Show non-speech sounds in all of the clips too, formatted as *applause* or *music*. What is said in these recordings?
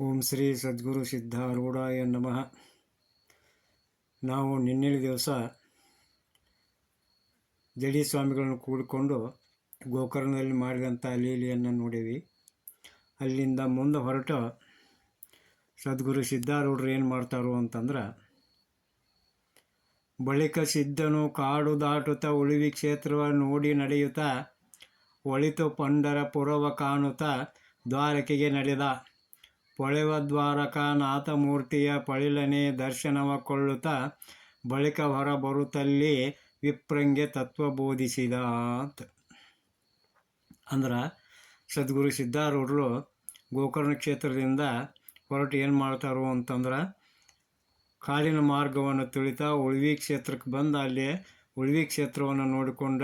ಓಂ ಶ್ರೀ ಸದ್ಗುರು ಸಿದ್ಧಾರೂಢಾಯ ನಮಃ. ನಾವು ನಿನ್ನೆ ದಿವಸ ಜಡಿ ಸ್ವಾಮಿಗಳನ್ನು ಕೂಡಿಕೊಂಡು ಗೋಕರ್ಣದಲ್ಲಿ ಮಾಡಿದಂಥ ಲೀಲಿಯನ್ನು ನೋಡೀವಿ ಅಲ್ಲಿಂದ ಮುಂದೆ ಹೊರಟು ಸದ್ಗುರು ಸಿದ್ಧಾರೂಢರು ಏನು ಮಾಡ್ತಾರೋ ಅಂತಂದ್ರೆ, ಬಳಿಕ ಸಿದ್ಧನು ಕಾಡು ದಾಟುತ್ತಾ ಉಳಿವಿ ಕ್ಷೇತ್ರವ ನೋಡಿ ನಡೆಯುತ್ತಾ, ಒಳಿತು ಪಂಡರ ಪುರವ ಕಾಣುತ್ತಾ ದ್ವಾರಕೆಗೆ ನಡೆದ. ಪೊಳೆವ ನಾಥಮೂರ್ತಿಯ ಮೂರ್ತಿಯ ಪಳಿಲನೆ ದರ್ಶನವ ಕೊಳ್ಳುತ್ತಾ ಬಳಿಕ ಹೊರ ಬರುತ್ತಲ್ಲಿ ವಿಪ್ರಂಗೆ ತತ್ವ ಬೋಧಿಸಿದ ಅಂತ ಅಂದ್ರೆ ಸದ್ಗುರು ಸಿದ್ಧಾರೂಢರು ಗೋಕರ್ಣ ಕ್ಷೇತ್ರದಿಂದ ಹೊರಟು ಏನು ಮಾಡ್ತಾರೋ ಅಂತಂದ್ರೆ ಕಾಡಿನ ಮಾರ್ಗವನ್ನು ತುಳಿತಾ ಉಳ್ವಿ ಕ್ಷೇತ್ರಕ್ಕೆ ಬಂದು ಅಲ್ಲಿ ಉಳ್ವಿ ಕ್ಷೇತ್ರವನ್ನು ನೋಡಿಕೊಂಡ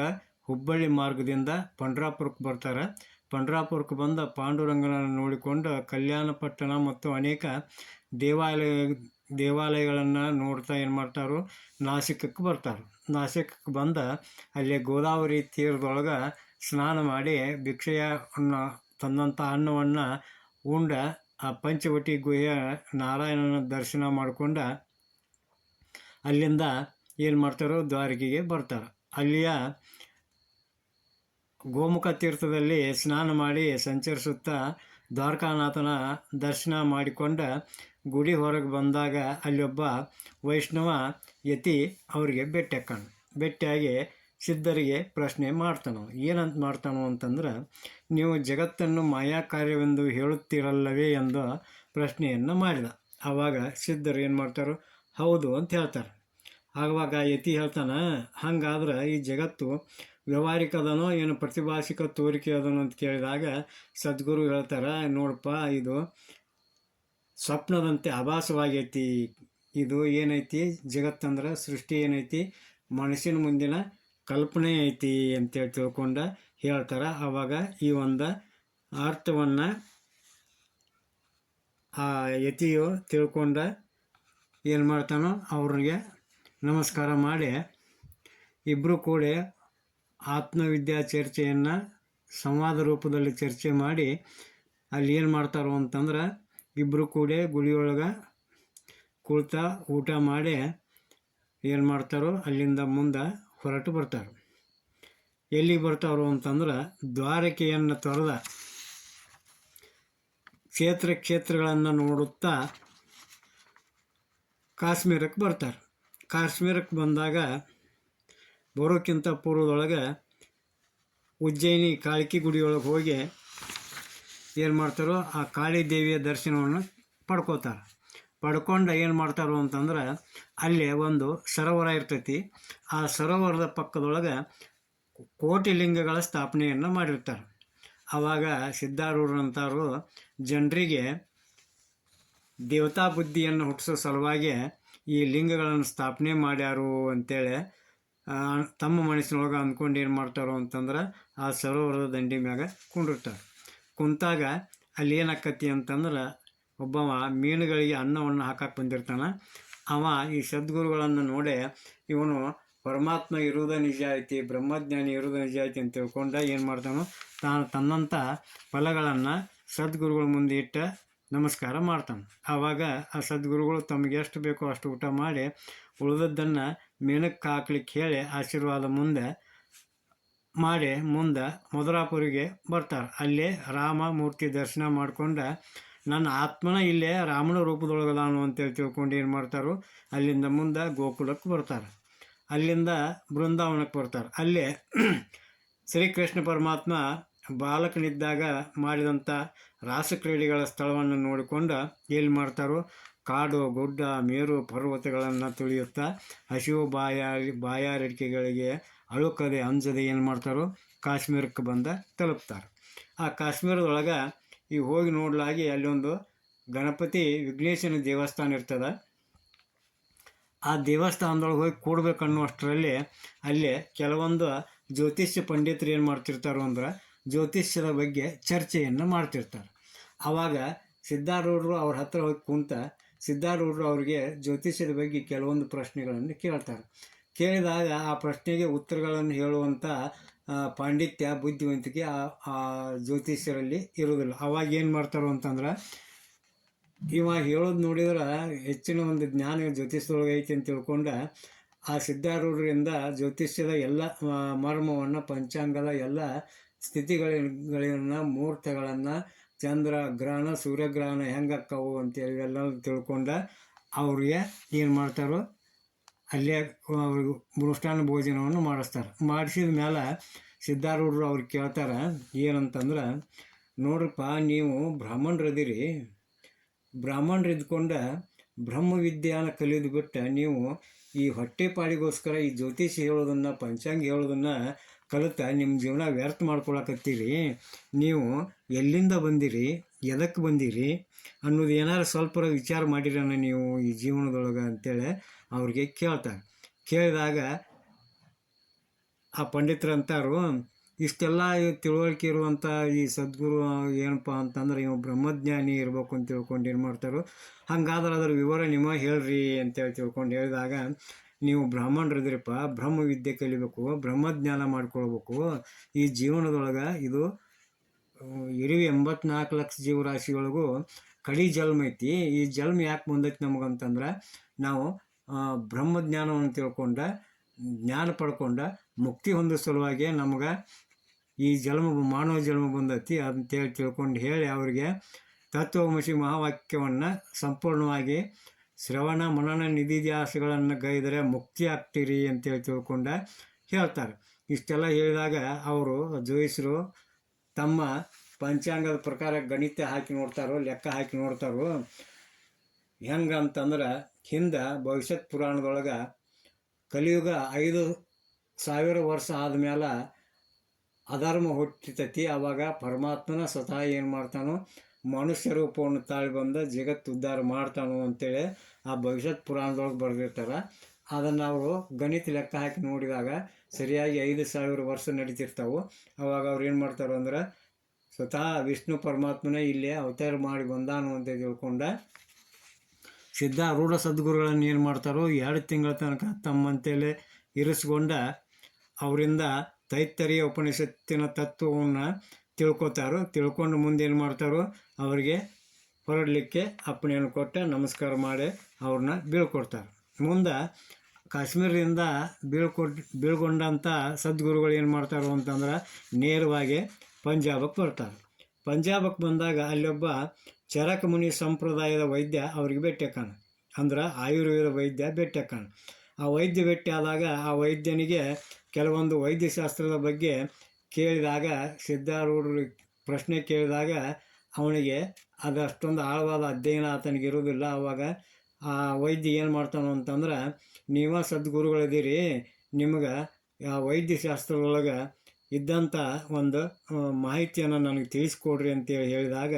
ಹುಬ್ಬಳ್ಳಿ ಮಾರ್ಗದಿಂದ ಪಂಡ್ರಾಪುರಕ್ಕೆ ಬರ್ತಾರೆ. ಪಂಡ್ರಾಪುರಕ್ಕೆ ಬಂದ ಪಾಂಡುರಂಗನನ್ನು ನೋಡಿಕೊಂಡು ಕಲ್ಯಾಣಪಟ್ಟಣ ಮತ್ತು ಅನೇಕ ದೇವಾಲಯ, ದೇವಾಲಯಗಳನ್ನು ನೋಡ್ತಾ ಏನು ಮಾಡ್ತಾರೋ ನಾಸಿಕಕ್ಕೆ ಬರ್ತಾರೆ. ನಾಸಿಕಕ್ಕೆ ಬಂದ ಅಲ್ಲಿ ಗೋದಾವರಿ ತೀರದೊಳಗೆ ಸ್ನಾನ ಮಾಡಿ ಭಿಕ್ಷೆಯ ಅನ್ನ ತಂದಂಥ ಅನ್ನವನ್ನು ಉಂಡ ಆ ಪಂಚವಟಿ ಗುಹೆಯ ನಾರಾಯಣನ ದರ್ಶನ ಮಾಡಿಕೊಂಡ ಅಲ್ಲಿಂದ ಏನು ಮಾಡ್ತಾರೋ ದ್ವಾರಕೆಗೆ ಬರ್ತಾರೆ. ಅಲ್ಲಿಯ ಗೋಮುಖ ತೀರ್ಥದಲ್ಲಿ ಸ್ನಾನ ಮಾಡಿ ಸಂಚರಿಸುತ್ತಾ ದ್ವಾರಕಾನಾಥನ ದರ್ಶನ ಮಾಡಿಕೊಂಡ ಗುಡಿ ಹೊರಗೆ ಬಂದಾಗ ಅಲ್ಲಿ ಒಬ್ಬ ವೈಷ್ಣವ ಯತಿ ಅವರಿಗೆ ಭೇಟಿ ಹಾಕಣ ಭೇಟಿಯಾಗಿ ಸಿದ್ಧರಿಗೆ ಪ್ರಶ್ನೆ ಮಾಡ್ತಾನೋ. ಏನಂತ ಮಾಡ್ತಾನೋ ಅಂತಂದ್ರೆ, ನೀವು ಜಗತ್ತನ್ನು ಮಾಯಾ ಕಾರ್ಯವೆಂದು ಹೇಳುತ್ತೀರಲ್ಲವೇ ಎಂದು ಪ್ರಶ್ನೆಯನ್ನು ಮಾಡಿದ. ಆವಾಗ ಸಿದ್ಧರು ಏನು ಮಾಡ್ತಾರೋ, ಹೌದು ಅಂತ ಹೇಳ್ತಾರೆ. ಆವಾಗ ಯತಿ ಹೇಳ್ತಾನೆ, ಹಂಗಾದ್ರೆ ಈ ಜಗತ್ತು ವ್ಯವಹಾರಿಕ ಅದನೋ ಏನು ಪ್ರತಿಭಾಷಿಕ ತೋರಿಕೆ ಅದನೋ ಅಂತ ಕೇಳಿದಾಗ ಸದ್ಗುರು ಹೇಳ್ತಾರೆ, ನೋಡಪ್ಪ, ಇದು ಸ್ವಪ್ನದಂತೆ ಆಭಾಸವಾಗೈತಿ ಇದು ಏನೈತಿ? ಜಗತ್ತಂದ್ರೆ ಸೃಷ್ಟಿ ಏನೈತಿ? ಮನಸ್ಸಿನ ಮುಂದಿನ ಕಲ್ಪನೆ ಐತಿ ಅಂತೇಳಿ ತಿಳ್ಕೊಂಡ ಹೇಳ್ತಾರೆ. ಆವಾಗ ಈ ಒಂದು ಅರ್ಥವನ್ನು ಆ ಯತಿಯು ತಿಳ್ಕೊಂಡ ಏನು ಮಾಡ್ತಾನೋ ಅವ್ರಿಗೆ ನಮಸ್ಕಾರ ಮಾಡಿ ಇಬ್ಬರು ಕೂಡ ಆತ್ಮವಿದ್ಯಾ ಚರ್ಚೆಯನ್ನು ಸಂವಾದ ರೂಪದಲ್ಲಿ ಚರ್ಚೆ ಮಾಡಿ ಅಲ್ಲಿ ಏನು ಮಾಡ್ತಾರೋ ಅಂತಂದ್ರೆ ಇಬ್ಬರು ಕೂಡ ಗುಡಿಯೊಳಗೆ ಕುಳ್ತಾ ಊಟ ಮಾಡಿ ಏನು ಮಾಡ್ತಾರೋ ಅಲ್ಲಿಂದ ಮುಂದೆ ಹೊರಟು ಬರ್ತಾರೆ. ಎಲ್ಲಿ ಬರ್ತಾರೋ ಅಂತಂದ್ರೆ ದ್ವಾರಕೆಯನ್ನು ತೊರೆದ ಕ್ಷೇತ್ರ ಕ್ಷೇತ್ರಗಳನ್ನು ನೋಡುತ್ತಾ ಕಾಶ್ಮೀರಕ್ಕೆ ಬರ್ತಾರೆ. ಕಾಶ್ಮೀರಕ್ಕೆ ಬಂದಾಗ ಬರೋಕ್ಕಿಂತ ಪೂರ್ವದೊಳಗೆ ಉಜ್ಜಯಿನಿ ಕಾಳಿಕಿ ಗುಡಿಯೊಳಗೆ ಹೋಗಿ ಏನು ಮಾಡ್ತಾರೋ ಆ ಕಾಳಿ ದೇವಿಯ ದರ್ಶನವನ್ನು ಪಡ್ಕೋತಾರೆ. ಪಡ್ಕೊಂಡು ಏನು ಮಾಡ್ತಾರೋ ಅಂತಂದ್ರೆ ಅಲ್ಲಿ ಒಂದು ಸರೋವರ ಇರ್ತೈತಿ. ಆ ಸರೋವರದ ಪಕ್ಕದೊಳಗೆ ಕೋಟಿ ಲಿಂಗಗಳ ಸ್ಥಾಪನೆಯನ್ನು ಮಾಡಿರ್ತಾರೆ. ಆವಾಗ ಸಿದ್ಧಾರೂಢರಂಥವ್ರು ಜನರಿಗೆ ದೇವತಾ ಬುದ್ಧಿಯನ್ನು ಹುಟ್ಟಿಸೋ ಸಲುವಾಗಿ ಈ ಲಿಂಗಗಳನ್ನು ಸ್ಥಾಪನೆ ಮಾಡ್ಯಾರು ಅಂತೇಳಿ ತಮ್ಮ ಮನಸ್ಸಿನೊಳಗೆ ಅಂದ್ಕೊಂಡು ಏನು ಮಾಡ್ತಾರೋ ಅಂತಂದ್ರೆ ಆ ಸರೋವರದ ದಂಡಿ ಮ್ಯಾಗ ಕುಂಡಿರ್ತಾರೆ. ಕುಂತಾಗ ಅಲ್ಲಿ ಏನಾಕತಿ ಅಂತಂದ್ರೆ ಒಬ್ಬವ ಮೀನುಗಳಿಗೆ ಅನ್ನವನ್ನು ಹಾಕಕ್ಕೆ ಬಂದಿರ್ತಾನೆ. ಅವ ಈ ಸದ್ಗುರುಗಳನ್ನು ನೋಡಿ ಇವನು ಪರಮಾತ್ಮ ಇರುವುದ ನಿಜ ಐತಿ, ಬ್ರಹ್ಮಜ್ಞಾನಿ ಇರುವುದ ನಿಜ ಐತಿ ಅಂತ ತಿಳ್ಕೊಂಡ ಏನು ಮಾಡ್ತಾನೋ ತಾನು ತನ್ನಂಥ ಫಲಗಳನ್ನು ಸದ್ಗುರುಗಳ ಮುಂದೆ ಇಟ್ಟ ನಮಸ್ಕಾರ ಮಾಡ್ತಾನೆ. ಆವಾಗ ಆ ಸದ್ಗುರುಗಳು ತಮಗೆ ಎಷ್ಟು ಬೇಕೋ ಅಷ್ಟು ಊಟ ಮಾಡಿ ಉಳಿದದ್ದನ್ನು ಮೇಣಕ್ಕೆ ಹಾಕ್ಲಿಕ್ಕೆ ಹೇಳಿ ಆಶೀರ್ವಾದ ಮುಂದೆ ಮಾಡಿ ಮುಂದೆ ಮಧುರಾಪುರಿಗೆ ಬರ್ತಾರೆ. ಅಲ್ಲೇ ರಾಮ ಮೂರ್ತಿ ದರ್ಶನ ಮಾಡ್ಕೊಂಡು ನನ್ನ ಆತ್ಮನ ಇಲ್ಲೇ ರಾಮನ ರೂಪದೊಳಗದಾನು ಅಂತೇಳಿ ತಿಳ್ಕೊಂಡು ಏನು ಮಾಡ್ತಾರೋ? ಅಲ್ಲಿಂದ ಮುಂದೆ ಗೋಕುಲಕ್ಕೆ ಬರ್ತಾರೆ. ಅಲ್ಲಿಂದ ಬೃಂದಾವನಕ್ಕೆ ಬರ್ತಾರೆ. ಅಲ್ಲೇ *clears throat* ಶ್ರೀಕೃಷ್ಣ ಪರಮಾತ್ಮ ಬಾಲಕನಿದ್ದಾಗ ಮಾಡಿದಂಥ ರಾಸಕ್ರೀಡೆಗಳ ಸ್ಥಳವನ್ನು ನೋಡಿಕೊಂಡು ಎಲ್ಲಿ ಮಾಡ್ತಾರೋ, ಕಾಡು, ಗುಡ್ಡ, ಮೇರು ಪರ್ವತಗಳನ್ನು ತುಳಿಯುತ್ತಾ ಹಸಿವು ಬಾಯಾರಿ, ಬಾಯಾರಿಕೆಗಳಿಗೆ ಅಳುಕದೆ ಅಂಜದೆ ಏನು ಮಾಡ್ತಾರೋ ಕಾಶ್ಮೀರಕ್ಕೆ ಬಂದ ತಲುಪ್ತಾರೆ. ಆ ಕಾಶ್ಮೀರದೊಳಗೆ ಈ ಹೋಗಿ ನೋಡಲಾಗಿ ಅಲ್ಲೊಂದು ಗಣಪತಿ ವಿಘ್ನೇಶನ ದೇವಸ್ಥಾನ ಇರ್ತದೆ. ಆ ದೇವಸ್ಥಾನದೊಳಗೆ ಹೋಗಿ ಕೂಡ್ಬೇಕನ್ನುವಷ್ಟರಲ್ಲಿ ಅಲ್ಲಿ ಕೆಲವೊಂದು ಜ್ಯೋತಿಷ್ಯ ಪಂಡಿತರು ಏನು ಮಾಡ್ತಿರ್ತಾರೋ ಅಂದ್ರೆ ಜ್ಯೋತಿಷ್ಯದ ಬಗ್ಗೆ ಚರ್ಚೆಯನ್ನು ಮಾಡ್ತಿರ್ತಾರೆ. ಆವಾಗ ಸಿದ್ಧಾರೂಢರು ಅವ್ರ ಹತ್ರ ಹೋಗಿ ಕುಂತ ಸಿದ್ಧಾರೂಢರು ಅವರಿಗೆ ಜ್ಯೋತಿಷ್ಯದ ಬಗ್ಗೆ ಕೆಲವೊಂದು ಪ್ರಶ್ನೆಗಳನ್ನು ಕೇಳ್ತಾರೆ. ಕೇಳಿದಾಗ ಆ ಪ್ರಶ್ನೆಗೆ ಉತ್ತರಗಳನ್ನು ಹೇಳುವಂಥ ಪಾಂಡಿತ್ಯ, ಬುದ್ಧಿವಂತಿಕೆ ಆ ಜ್ಯೋತಿಷ್ಯರಲ್ಲಿ ಇರೋದಿಲ್ಲ ಅವಾಗ ಏನು ಮಾಡ್ತಾರೋ ಅಂತಂದ್ರೆ, ಇವ ಹೇಳೋದು ನೋಡಿದ್ರೆ ಹೆಚ್ಚಿನ ಒಂದು ಜ್ಞಾನ ಜ್ಯೋತಿಷ್ಯದೊಳಗೆ ಐತಿ ಅಂತ ತಿಳ್ಕೊಂಡು, ಆ ಸಿದ್ಧಾರೂಢರಿಂದ ಜ್ಯೋತಿಷ್ಯದ ಎಲ್ಲ ಮರ್ಮವನ್ನು, ಪಂಚಾಂಗದ ಎಲ್ಲ ಸ್ಥಿತಿಗಳಿಗಳನ್ನ ಮುಹೂರ್ತಗಳನ್ನು ಚಂದ್ರ ಗ್ರಹಣ ಸೂರ್ಯಗ್ರಹಣ ಹೆಂಗೆ ಅಕ್ಕವು ಅಂತೇಳಿ ಎಲ್ಲ ತಿಳ್ಕೊಂಡ ಅವ್ರಿಗೆ ಏನು ಮಾಡ್ತಾರೋ ಅಲ್ಲೇ ಅವ್ರಿಗೆ ಮೃಷ್ಟಾನ್ನ ಭೋಜನವನ್ನು ಮಾಡಿಸ್ತಾರೆ. ಮಾಡಿಸಿದ ಮೇಲೆ ಸಿದ್ಧಾರೂಢರು ಅವ್ರು ಕೇಳ್ತಾರೆ, ಏನಂತಂದ್ರೆ, ನೋಡ್ರಪ್ಪ, ನೀವು ಬ್ರಾಹ್ಮಣರದಿರಿ. ಬ್ರಾಹ್ಮಣರು ಇದ್ಕೊಂಡ ಬ್ರಹ್ಮವಿದ್ಯಾನ ಕಲಿದು ಬಿಟ್ಟು ನೀವು ಈ ಹೊಟ್ಟೆಪಾಡಿಗೋಸ್ಕರ ಈ ಜ್ಯೋತಿಷ ಹೇಳೋದನ್ನು, ಪಂಚಾಂಗ ಹೇಳೋದನ್ನು ಕಲಿತ ನಿಮ್ಮ ಜೀವನ ವ್ಯರ್ಥ ಮಾಡ್ಕೊಳಕತ್ತೀರಿ. ನೀವು ಎಲ್ಲಿಂದ ಬಂದಿರಿ? ಎದಕ್ಕೆ ಬಂದಿರಿ? ಅನ್ನೋದು ಏನಾರು ಸ್ವಲ್ಪ ವಿಚಾರ ಮಾಡಿರೋಣ ನೀವು ಈ ಜೀವನದೊಳಗೆ ಅಂತೇಳಿ ಅವ್ರಿಗೆ ಕೇಳ್ತಾರೆ ಕೇಳಿದಾಗ ಆ ಪಂಡಿತರಂತಾರು ಇಷ್ಟೆಲ್ಲ ತಿಳುವಳಿಕೆ ಇರುವಂಥ ಈ ಸದ್ಗುರು ಏನಪ್ಪ ಅಂತಂದ್ರೆ ಇವು ಬ್ರಹ್ಮಜ್ಞಾನಿ ಇರ್ಬೇಕು ಅಂತ ತಿಳ್ಕೊಂಡು ಏನು ಮಾಡ್ತಾರೋ? ಹಂಗಾದ್ರೆ ಅದ್ರ ವಿವರ ನಿಮ್ಮ ಹೇಳ್ರಿ ಅಂತೇಳಿ ತಿಳ್ಕೊಂಡು ಹೇಳಿದಾಗ ನೀವು ಬ್ರಾಹ್ಮಣರಿದ್ದೀರಪ್ಪ ಬ್ರಹ್ಮ ವಿದ್ಯೆ ಕಲಿಬೇಕು, ಬ್ರಹ್ಮಜ್ಞಾನ ಮಾಡ್ಕೊಳ್ಬೇಕು, ಈ ಜೀವನದೊಳಗೆ ಇದು ಇರುವ ಎಂಬತ್ನಾಲ್ಕು ಲಕ್ಷ ಜೀವರಾಶಿಗಳಿಗೂ ಕಡಿ ಜನ್ಮ ಐತಿ. ಈ ಜನ್ಮ ಯಾಕೆ ಬಂದೈತಿ ನಮಗಂತಂದ್ರೆ, ನಾವು ಬ್ರಹ್ಮಜ್ಞಾನವನ್ನು ತಿಳ್ಕೊಂಡ, ಜ್ಞಾನ ಪಡ್ಕೊಂಡ, ಮುಕ್ತಿ ಹೊಂದೋ ಸಲುವಾಗಿ ನಮ್ಗೆ ಈ ಜನ್ಮ, ಮಾನವ ಜನ್ಮ ಬಂದೈತಿ ಅಂತೇಳಿ ತಿಳ್ಕೊಂಡು ಹೇಳಿ ಅವರಿಗೆ ತತ್ವಮಸಿ ಮಹಾವಾಕ್ಯವನ್ನು ಸಂಪೂರ್ಣವಾಗಿ ಶ್ರವಣ ಮನನ ನಿಧಿ ನಿಧಿಧ್ಯಾಸಗಳನ್ನು ಗೈದರೆ ಮುಕ್ತಿ ಆಗ್ತೀರಿ ಅಂತೇಳಿ ತಿಳ್ಕೊಂಡ ಹೇಳ್ತಾರೆ. ಇಷ್ಟೆಲ್ಲ ಹೇಳಿದಾಗ ಅವರು ಜೋಯಿಸರು ತಮ್ಮ ಪಂಚಾಂಗದ ಪ್ರಕಾರ ಗಣಿತ ಹಾಕಿ ನೋಡ್ತಾರೋ, ಲೆಕ್ಕ ಹಾಕಿ ನೋಡ್ತಾರೋ, ಹೆಂಗಂತಂದ್ರೆ ಹಿಂದೆ ಭವಿಷ್ಯತ್ ಪುರಾಣದೊಳಗೆ ಕಲಿಯುಗ ಐದು ಸಾವಿರ ವರ್ಷ ಆದಮೇಲೆ ಅಧರ್ಮ ಹುಟ್ಟಿತತಿ ಆವಾಗ ಪರಮಾತ್ಮನ ಸ್ವತಃ ಏನು ಮಾಡ್ತಾನೋ ಮನುಷ್ಯ ರೂಪವನ್ನು ತಾಳಿ ಬಂದ ಜಗತ್ತು ಉದ್ಧಾರ ಮಾಡ್ತಾನು ಅಂತೇಳಿ ಆ ಭವಿಷ್ಯತ್ ಪುರಾಣದೊಳಗೆ ಬರೆದಿರ್ತಾರೆ. ಅದನ್ನು ಅವರು ಗಣಿತ ಲೆಕ್ಕ ಹಾಕಿ ನೋಡಿದಾಗ ಸರಿಯಾಗಿ ಐದು ಸಾವಿರ ವರ್ಷ ನಡೀತಿರ್ತಾವೆ. ಅವಾಗ ಅವ್ರು ಏನು ಮಾಡ್ತಾರೆ ಅಂದ್ರೆ ಸ್ವತಃ ವಿಷ್ಣು ಪರಮಾತ್ಮನೇ ಇಲ್ಲಿ ಅವತಾರ ಮಾಡಿ ಬಂದಾನು ಅಂತ ತಿಳ್ಕೊಂಡ ಸಿದ್ಧಾರೂಢ ಸದ್ಗುರುಗಳನ್ನು ಏನು ಮಾಡ್ತಾರೋ ಎರಡು ತಿಂಗಳ ತನಕ ತಮ್ಮಂತೇಲೆ ಇರಿಸ್ಕೊಂಡ ಅವರಿಂದ ತೈತ್ತರಿಯ ಉಪನಿಷತ್ತಿನ ತತ್ವವನ್ನು ತಿಳ್ಕೊತಾರೋ, ತಿಳ್ಕೊಂಡು ಮುಂದೇನು ಮಾಡ್ತಾರೋ ಅವರಿಗೆ ಹೊರಡಲಿಕ್ಕೆ ಅಪ್ಪಣೆಯನ್ನು ಕೊಟ್ಟು ನಮಸ್ಕಾರ ಮಾಡಿ ಅವ್ರನ್ನ ಬೀಳ್ಕೊಡ್ತಾರೆ. ಮುಂದೆ ಕಾಶ್ಮೀರದಿಂದ ಬೀಳ್ಕೊಟ್ ಬೀಳ್ಕೊಂಡಂಥ ಸದ್ಗುರುಗಳು ಏನು ಮಾಡ್ತಾರೋ ಅಂತಂದ್ರೆ ನೇರವಾಗಿ ಪಂಜಾಬಕ್ಕೆ ಬರ್ತಾರೆ. ಪಂಜಾಬಕ್ಕೆ ಬಂದಾಗ ಅಲ್ಲೊಬ್ಬ ಚರಕ ಮುನಿ ಸಂಪ್ರದಾಯದ ವೈದ್ಯ ಅವ್ರಿಗೆ ಭೇಟಿಯಾಕಾನ ಅಂದ್ರೆ ಆಯುರ್ವೇದ ವೈದ್ಯ ಭೇಟಿಯಾಕಾನ ಆ ವೈದ್ಯ ಭೇಟಿ ಆದಾಗ ಆ ವೈದ್ಯನಿಗೆ ಕೆಲವೊಂದು ವೈದ್ಯಶಾಸ್ತ್ರದ ಬಗ್ಗೆ ಕೇಳಿದಾಗ, ಸಿದ್ಧಾರೂಢರು ಪ್ರಶ್ನೆ ಕೇಳಿದಾಗ ಅವನಿಗೆ ಅದು ಅಷ್ಟೊಂದು ಆಳವಾದ ಅಧ್ಯಯನ ಆತನಿಗೆ ಇರೋದಿಲ್ಲ ಆವಾಗ ಆ ವೈದ್ಯ ಏನು ಮಾಡ್ತಾನೋ ಅಂತಂದ್ರೆ, ನೀವ ಸದ್ಗುರುಗಳಿದ್ದೀರಿ. ನಿಮ್ಗೆ ಆ ವೈದ್ಯಶಾಸ್ತ್ರದೊಳಗೆ ಇದ್ದಂಥ ಒಂದು ಮಾಹಿತಿಯನ್ನು ನನಗೆ ತಿಳಿಸ್ಕೊಡ್ರಿ ಅಂತೇಳಿ ಹೇಳಿದಾಗ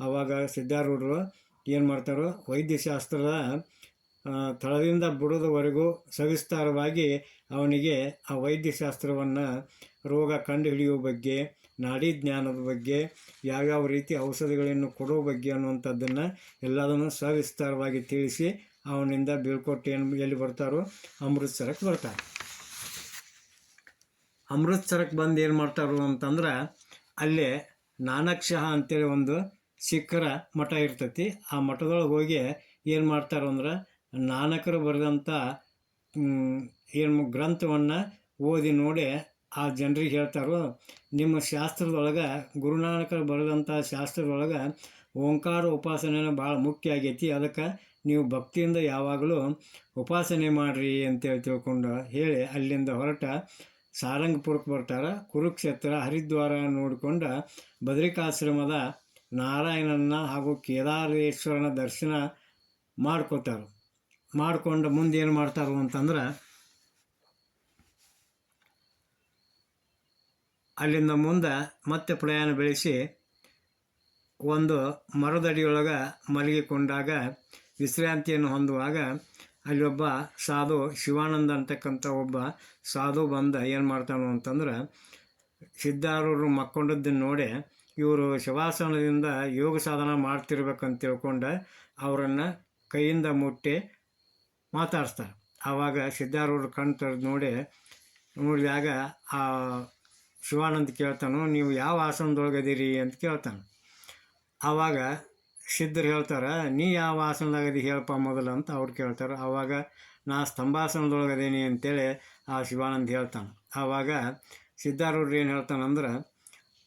ಆವಾಗ ಸಿದ್ಧಾರೂಢರು ಏನು ಮಾಡ್ತಾರೋ, ವೈದ್ಯಶಾಸ್ತ್ರದ ತಳದಿಂದ ಬುಡದವರೆಗೂ ಸವಿಸ್ತಾರವಾಗಿ ಅವನಿಗೆ ಆ ವೈದ್ಯಶಾಸ್ತ್ರವನ್ನು ರೋಗ ಕಂಡುಹಿಡಿಯುವ ಬಗ್ಗೆ, ನಾಡಿ ಜ್ಞಾನದ ಬಗ್ಗೆ, ಯಾವ್ಯಾವ ರೀತಿ ಔಷಧಿಗಳನ್ನು ಕೊಡೋ ಬಗ್ಗೆ ಅನ್ನುವಂಥದ್ದನ್ನು ಎಲ್ಲದನ್ನು ಸವಿಸ್ತಾರವಾಗಿ ತಿಳಿಸಿ ಅವನಿಂದ ಬೀಳ್ಕೊಟ್ಟು ಏನು ಎಲ್ಲಿ ಬರ್ತಾರೋ ಅಮೃತ್ಸರಕ್ಕೆ ಬರ್ತಾರೆ ಅಮೃತ್ಸರಕ್ಕೆ ಬಂದು ಏನು ಮಾಡ್ತಾರೋ ಅಂತಂದ್ರೆ ಅಲ್ಲೇ ನಾನಕ್ ಶಹ ಅಂತೇಳಿ ಒಂದು ಸಿಖ್ಖರ ಮಠ ಇರ್ತೈತಿ. ಆ ಮಠದೊಳಗೆ ಹೋಗಿ ಏನು ಮಾಡ್ತಾರೋ ಅಂದ್ರೆ ನಾನಕರು ಬರೆದಂಥ ಏನು ಗ್ರಂಥವನ್ನು ಓದಿ ನೋಡಿ ಆ ಜನರಿಗೆ ಹೇಳ್ತಾರೋ, ನಿಮ್ಮ ಶಾಸ್ತ್ರದೊಳಗೆ ಗುರುನಾನಕರು ಬರೆದಂಥ ಶಾಸ್ತ್ರದೊಳಗೆ ಓಂಕಾರ ಉಪಾಸನೆ ಭಾಳ ಮುಖ್ಯ ಆಗೈತಿ. ಅದಕ್ಕೆ ನೀವು ಭಕ್ತಿಯಿಂದ ಯಾವಾಗಲೂ ಉಪಾಸನೆ ಮಾಡಿರಿ ಅಂತೇಳಿ ತಿಳ್ಕೊಂಡು ಹೇಳಿ ಅಲ್ಲಿಂದ ಹೊರಟ ಸಾರಂಗಪುರಕ್ಕೆ ಬರ್ತಾರೆ. ಕುರುಕ್ಷೇತ್ರ, ಹರಿದ್ವಾರ ನೋಡಿಕೊಂಡು ಬದ್ರಿಕಾಶ್ರಮದ ನಾರಾಯಣನ ಹಾಗೂ ಕೇದಾರೇಶ್ವರನ ದರ್ಶನ ಮಾಡ್ಕೋತಾರೆ. ಮಾಡಿಕೊಂಡು ಮುಂದೆ ಏನು ಮಾಡ್ತಾರೋ ಅಂತಂದ್ರೆ ಅಲ್ಲಿಂದ ಮುಂದೆ ಮತ್ತೆ ಪ್ರಯಾಣ ಬೆಳೆಸಿ ಒಂದು ಮರದಡಿಯೊಳಗೆ ಮಲಗಿಕೊಂಡಾಗ ವಿಶ್ರಾಂತಿಯನ್ನು ಹೊಂದುವಾಗ ಅಲ್ಲಿ ಒಬ್ಬ ಸಾಧು, ಶಿವಾನಂದ ಅಂತಕ್ಕಂಥ ಒಬ್ಬ ಸಾಧು ಬಂದ ಏನು ಮಾಡ್ತಾನೋ ಅಂತಂದ್ರೆ ಸಿದ್ಧಾರೂರು ಮಕ್ಕೊಂಡದ್ದನ್ನು ನೋಡಿ ಇವರು ಶವಾಸನದಿಂದ ಯೋಗ ಸಾಧನ ಮಾಡ್ತಿರ್ಬೇಕಂತ ತಿಳ್ಕೊಂಡು ಅವರನ್ನು ಕೈಯಿಂದ ಮುಟ್ಟಿ ಮಾತಾಡಿಸ್ತಾರೆ. ಆವಾಗ ಸಿದ್ಧಾರೂಢ ಕಣ್ ತೆರೆದು ನೋಡಿ, ನೋಡಿದಾಗ, ಆ ಶಿವಾನಂದ ಕೇಳ್ತಾನು, ನೀವು ಯಾವ ಆಸನದೊಳಗೆ ಅದೀರಿ ಅಂತ ಕೇಳ್ತಾನೆ. ಆವಾಗ ಸಿದ್ಧರು ಹೇಳ್ತಾರೆ, ನೀ ಯಾವ ಆಸನದಾಗದಿ ಹೇಳಪ್ಪ ಮೊದಲು ಅಂತ ಅವ್ರು ಕೇಳ್ತಾರೆ. ಆವಾಗ, ನಾ ಸ್ತಂಭಾಸನದೊಳಗದೀನಿ ಅಂತೇಳಿ ಆ ಶಿವಾನಂದ ಹೇಳ್ತಾನೆ. ಆವಾಗ ಸಿದ್ಧಾರೂಢರು ಏನು ಹೇಳ್ತಾನಂದ್ರೆ,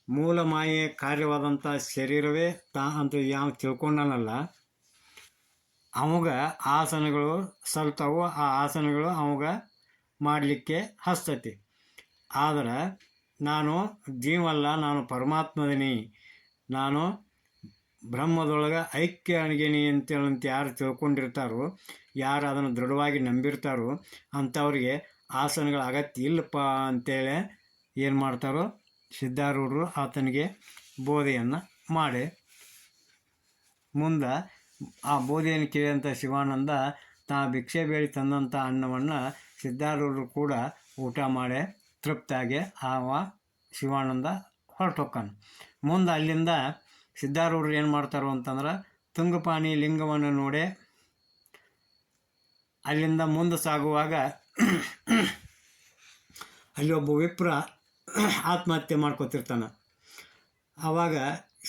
ಮೂಲ ಮಾಯೆ ಕಾರ್ಯವಾದಂಥ ಶರೀರವೇ ತಾ ಅಂತ ಯಾವ ತಿಳ್ಕೊಂಡನಲ್ಲ ಅವಾಗ ಆಸನಗಳು ಸಲ್ತಾವು ಆ ಆಸನಗಳು ಅವಾಗ ಮಾಡಲಿಕ್ಕೆ ಹಸ್ತತಿ. ಆದರೆ ನಾನು ಜೀವಲ್ಲ, ನಾನು ಪರಮಾತ್ಮದಿನಿ. ನಾನು ಬ್ರಹ್ಮದೊಳಗೆ ಐಕ್ಯ ಅಣಗಿನಿ ಅಂತೇಳಂತ ಯಾರು ತಿಳ್ಕೊಂಡಿರ್ತಾರೋ, ಯಾರು ಅದನ್ನು ದೃಢವಾಗಿ ನಂಬಿರ್ತಾರೋ, ಅಂಥವ್ರಿಗೆ ಆಸನಗಳ ಅಗತ್ಯ ಇಲ್ಲಪ್ಪ ಅಂತೇಳಿ ಏನು ಮಾಡ್ತಾರೋ, ಸಿದ್ಧಾರೂಢರು ಆತನಿಗೆ ಬೋಧೆಯನ್ನು ಮಾಡಿ. ಮುಂದೆ ಆ ಬೋಧಿಯನ್ನು ಕೇಳಿದಂಥ ಶಿವಾನಂದ ತಾ ಭಿಕ್ಷೆ ಬೇಡಿ ತಂದಂಥ ಅನ್ನವನ್ನು ಸಿದ್ಧಾರೂಢರು ಕೂಡ ಊಟ ಮಾಡಿ ತೃಪ್ತಾಗಿ ಆವ ಶಿವಾನಂದ ಹೊರಟೊಕ್ಕಾನ. ಮುಂದೆ ಅಲ್ಲಿಂದ ಸಿದ್ಧಾರೂಢರು ಏನು ಮಾಡ್ತಾರೋ ಅಂತಂದ್ರೆ ತುಂಗಪಾಣಿ ಲಿಂಗವನ್ನು ನೋಡಿ ಅಲ್ಲಿಂದ ಮುಂದೆ ಸಾಗುವಾಗ ಅಲ್ಲಿ ಒಬ್ಬ ವಿಪ್ರ ಆತ್ಮಹತ್ಯೆ ಮಾಡ್ಕೊತಿರ್ತಾನೆ. ಆವಾಗ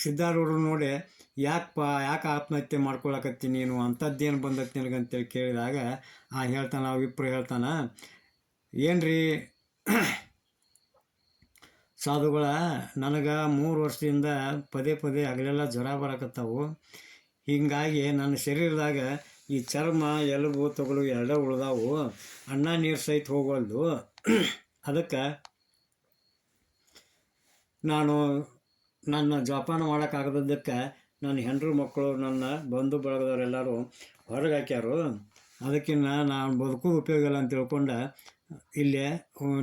ಸಿದ್ಧಾರೂಢರು ನೋಡಿ ಯಾಕಪ್ಪ ಯಾಕೆ ಆತ್ಮಹತ್ಯೆ ಮಾಡ್ಕೊಳಕತ್ತಿ ನೀನು? ಅಂಥದ್ದೇನು ಬಂದೈತಿ ನಿನಗಂತೇಳಿ ಕೇಳಿದಾಗ, ಆ ಹೇಳ್ತಾನೆ, ಆ ವಿಪ್ರ ಹೇಳ್ತಾನೆ, ಏನ್ರಿ, *clears throat* ಸಾಧುಗಳ, ನನಗೆ ಮೂರು ವರ್ಷದಿಂದ ಪದೇ ಪದೇ ಹಗಲೆಲ್ಲ ಜ್ವರ ಬರಕತ್ತಾವು. ಹೀಗಾಗಿ ನನ್ನ ಶರೀರದಾಗ ಈ ಚರ್ಮ, ಎಲುಬು ತೊಗಲು ಎರಡೇ ಉಳ್ದಾವು. ಅಣ್ಣ ನೀರು ಸಹಿತ ಹೋಗೋಲ್ದು. *clears throat* ಅದಕ್ಕೆ ನಾನು ನನ್ನ ಜೋಪಾನ ಮಾಡೋಕ್ಕಾಗದಕ್ಕೆ ನನ್ನ ಹೆಂಡ್ರು ಮಕ್ಕಳು ನನ್ನ ಬಂಧು ಬಳಗದವರೆಲ್ಲರೂ ಹೊರಗೆ ಹಾಕ್ಯಾರು. ಅದಕ್ಕಿನ್ನ ನಾನು ಬದುಕು ಉಪಯೋಗ ಇಲ್ಲ ಅಂತ ತಿಳ್ಕೊಂಡು, ಇಲ್ಲೇ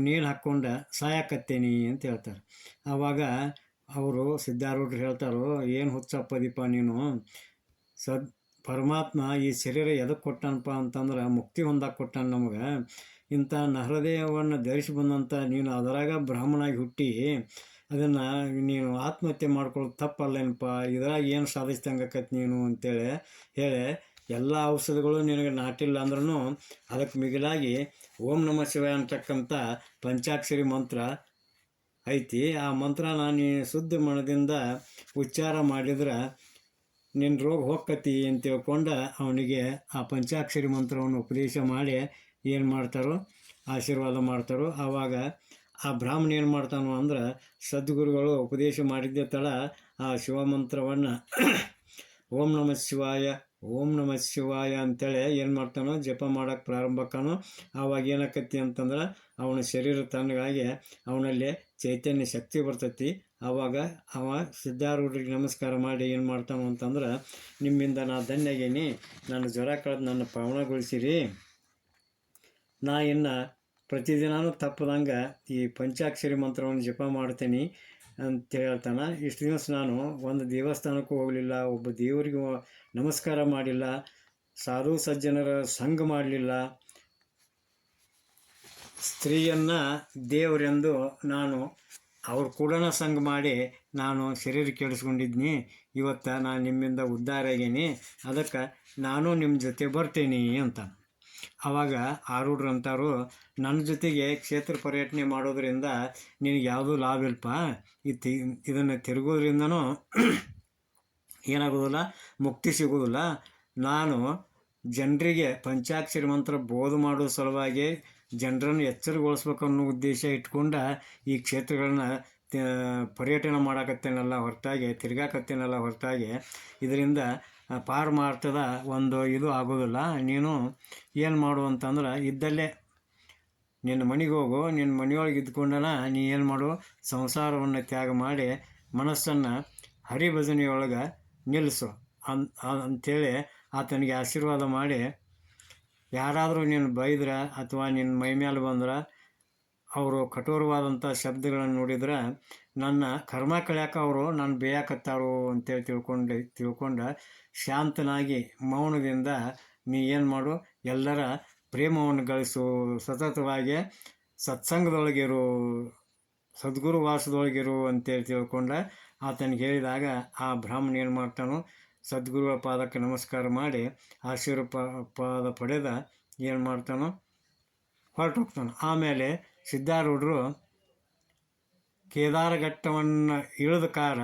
ನೀರು ಹಾಕ್ಕೊಂಡು ಸಾಯಕತ್ತೇನಿ ಅಂತ ಹೇಳ್ತಾರೆ. ಆವಾಗ ಅವರು ಸಿದ್ಧಾರೂಢರು ಹೇಳ್ತಾರೋ, ಏನು ಹುಚ್ಚಪ್ಪ ದೀಪ ನೀನು? ಸದ್, ಪರಮಾತ್ಮ ಈ ಶರೀರ ಎದಕ್ಕೆ ಕೊಟ್ಟನಪ್ಪ ಅಂತಂದ್ರೆ ಮುಕ್ತಿ ಹೊಂದಕ್ಕೆ ಕೊಟ್ಟಾನ ನಮಗೆ. ಇಂಥ ನಹೃದಯವನ್ನು ಧರಿಸಿ ಬಂದಂಥ ನೀನು ಅದರಾಗ ಬ್ರಾಹ್ಮಣಾಗಿ ಹುಟ್ಟಿ ಅದನ್ನು ನೀನು ಆತ್ಮಹತ್ಯೆ ಮಾಡ್ಕೊಳ್ಳೋದು ತಪ್ಪಲ್ಲೇನಪ್ಪ? ಇದ್ರಾಗ ಏನು ಸಾಧಿಸ್ದಂಗಾಕತ್ ನೀನು ಅಂತೇಳಿ ಹೇಳಿ ಎಲ್ಲ ಔಷಧಗಳು ನಿನಗೆ ನಾಟಿಲ್ಲ ಅಂದ್ರೂ ಅದಕ್ಕೆ ಮಿಗಿಲಾಗಿ ಓಂ ನಮ ಶಿವಾಯ ಅಂತಕ್ಕಂಥ ಪಂಚಾಕ್ಷರಿ ಮಂತ್ರ ಐತಿ. ಆ ಮಂತ್ರ ನೀ ಶುದ್ಧ ಮನದಿಂದ ಉಚ್ಚಾರ ಮಾಡಿದ್ರೆ ನಿನ್ನ ರೋಗ ಹೋಗ್ಕತಿ ಅಂತ ತಿಳ್ಕೊಂಡು ಅವನಿಗೆ ಆ ಪಂಚಾಕ್ಷರಿ ಮಂತ್ರವನ್ನು ಉಪದೇಶ ಮಾಡಿ ಏನು ಮಾಡ್ತಾರೋ ಆಶೀರ್ವಾದ ಮಾಡ್ತಾರೋ. ಆವಾಗ ಆ ಬ್ರಾಹ್ಮಣ ಏನು ಮಾಡ್ತಾನೋ ಅಂದ್ರೆ ಸದ್ಗುರುಗಳು ಉಪದೇಶ ಮಾಡಿದ್ದೆ ತಡ ಆ ಶಿವಮಂತ್ರವನ್ನು *clears throat* ಓಂ ನಮ ಶಿವಾಯ, ಓಂ ನಮ ಶಿವಾಯ ಅಂತೇಳಿ ಏನು ಮಾಡ್ತಾನೋ ಜಪ ಮಾಡೋಕ್ಕೆ ಪ್ರಾರಂಭಕ್ಕಾನೋ, ಆವಾಗ ಏನಾಕತಿ ಅಂತಂದ್ರೆ ಅವನ ಶರೀರ ತಣ್ಣಗಾಗಿ ಅವನಲ್ಲಿ ಚೈತನ್ಯ ಶಕ್ತಿ ಬರ್ತೈತಿ. ಆವಾಗ ಅವ ಸಿದ್ಧಾರೂಢರಿಗೆ ನಮಸ್ಕಾರ ಮಾಡಿ ಏನು ಮಾಡ್ತಾನೋ ಅಂತಂದ್ರೆ, ನಿಮ್ಮಿಂದ ನಾ ಧನ್ಯಗೇನಿ ನನ್ನ ಜ್ವರ ಕಳೆದು ನನ್ನ ಪಾವನಗೊಳಿಸಿರಿ, ನಾ ಇನ್ನು ಪ್ರತಿದಿನವೂ ತಪ್ಪದಂಗೆ ಈ ಪಂಚಾಕ್ಷರಿ ಮಂತ್ರವನ್ನು ಜಪ ಮಾಡ್ತೀನಿ ಅಂತ ಹೇಳ್ತಾನೆ. ಇಷ್ಟು ದಿವಸ ನಾನು ಒಂದು ದೇವಸ್ಥಾನಕ್ಕೂ ಹೋಗಲಿಲ್ಲ, ಒಬ್ಬ ದೇವರಿಗೂ ನಮಸ್ಕಾರ ಮಾಡಿಲ್ಲ, ಸಾಧು ಸಜ್ಜನರ ಸಂಘ ಮಾಡಲಿಲ್ಲ. ಸ್ತ್ರೀಯನ್ನು ದೇವರೆಂದು ನಾನು, ಅವ್ರು ಕೂಡ ಸಂಘ ಮಾಡಿ ನಾನು ಶರೀರ ಕೆಡಿಸ್ಕೊಂಡಿದ್ನಿ. ಇವತ್ತು ನಾನು ನಿಮ್ಮಿಂದ ಉದ್ಧಾರ ಆಗೀನಿ. ಅದಕ್ಕೆ ನಾನು ನಿಮ್ಮ ಜೊತೆ ಬರ್ತೀನಿ ಅಂತ ಆವಾಗ ಆರೂಢರು ಅಂತಾರು ನನ್ನ ಜೊತೆಗೆ ಕ್ಷೇತ್ರ ಪರ್ಯಟನೆ ಮಾಡೋದ್ರಿಂದ ನಿನಗೆ ಯಾವುದೂ ಲಾಭ ಇಲ್ಲಪ್ಪ. ಇದು ಇದನ್ನು ತಿರುಗೋದ್ರಿಂದನೂ ಏನಾಗೋದಿಲ್ಲ, ಮುಕ್ತಿ ಸಿಗೋದಿಲ್ಲ. ನಾನು ಜನರಿಗೆ ಪಂಚಾಕ್ಷರಿ ಮಂತ್ರ ಬೋಧ ಮಾಡೋ ಸಲುವಾಗಿ ಜನರನ್ನು ಎಚ್ಚರಗೊಳಿಸ್ಬೇಕು ಅನ್ನೋ ಉದ್ದೇಶ ಇಟ್ಕೊಂಡು ಈ ಕ್ಷೇತ್ರಗಳನ್ನ ಪರ್ಯಟನೆ ಮಾಡಾಕತ್ತೇನಲ್ಲ ಹೊರತಾಗಿ, ತಿರ್ಗಾಕತ್ತೇನಲ್ಲ ಹೊರತಾಗಿ. ಇದರಿಂದ ಪಾರಮಾರ್ಥದ ಒಂದು ಇದು ಆಗೋದಿಲ್ಲ. ನೀನು ಏನು ಮಾಡು ಅಂತಂದ್ರೆ ಇದ್ದಲ್ಲೇ ನಿನ್ನ ಮನೆಗೆ ಹೋಗು, ನಿನ್ನ ಮನೆಯೊಳಗೆ ಇದ್ಕೊಂಡನ ನೀ ಏನು ಮಾಡು, ಸಂಸಾರವನ್ನು ತ್ಯಾಗ ಮಾಡಿ ಮನಸ್ಸನ್ನು ಹರಿಭಜನೆಯೊಳಗೆ ನಿಲ್ಲಿಸು ಅನ್ ಅಂಥೇಳಿ ಆತನಿಗೆ ಆಶೀರ್ವಾದ ಮಾಡಿ, ಯಾರಾದರೂ ನೀನು ಬೈದ್ರೆ ಅಥವಾ ನಿನ್ನ ಮೈ ಮೇಲೆ ಬಂದ್ರೆ ಅವರು ಕಠೋರವಾದಂಥ ಶಬ್ದಗಳನ್ನು ನೋಡಿದ್ರೆ ನನ್ನ ಕರ್ಮ ಕಳ್ಯಾಕ ಅವರು ನಾನು ಬೇಯಾಕತ್ತಾರೋ ಅಂತೇಳಿ ತಿಳ್ಕೊಂಡು ತಿಳ್ಕೊಂಡು ಶಾಂತನಾಗಿ ಮೌನದಿಂದ ನೀ ಏನು ಮಾಡು, ಎಲ್ಲರ ಪ್ರೇಮವನ್ನು ಗಳಿಸು. ಸತತವಾಗಿ ಸತ್ಸಂಗದೊಳಗಿರು ಸದ್ಗುರು ವಾಸದೊಳಗಿರು ಅಂತೇಳಿ ತಿಳ್ಕೊಂಡ ಆತನಿಗೆ ಹೇಳಿದಾಗ ಆ ಬ್ರಾಹ್ಮಣ ಏನು ಮಾಡ್ತಾನೋ, ಸದ್ಗುರುಗಳ ಪಾದಕ್ಕೆ ನಮಸ್ಕಾರ ಮಾಡಿ ಆಶೀರ್ವಾದ ಪಡೆದ ಏನು ಮಾಡ್ತಾನೋ ಹೊರಟು ಹೋಗ್ತಾನೆ ಆಮೇಲೆ ಸಿದ್ಧಾರೂಢರು ಕೇದಾರಘಟ್ಟವನ್ನು ಇಳಿದ ಕಾರ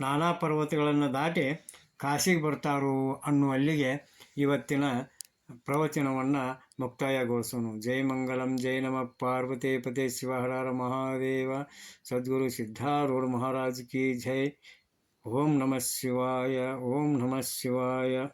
ನಾನಾ ಪರ್ವತಗಳನ್ನು ದಾಟಿ ಕಾಶಿಗೆ ಬರ್ತಾರೋ ಅನ್ನುವಲ್ಲಿಗೆ ಇವತ್ತಿನ ಪ್ರವಚನವನ್ನು ಮುಕ್ತಾಯಗೊಳಿಸೋನು. ಜೈ ಮಂಗಲಂ, ಜೈ ನಮ. ಪಾರ್ವತಿ ಪತೇ ಶಿವಹರಾರ ಮಹಾದೇವ. ಸದ್ಗುರು ಸಿದ್ಧಾರೂಢ ಮಹಾರಾಜ್ ಕಿ ಜೈ. ಓಂ ನಮಃ ಶಿವಾಯ, ಓಂ ನಮಃ ಶಿವಾಯ.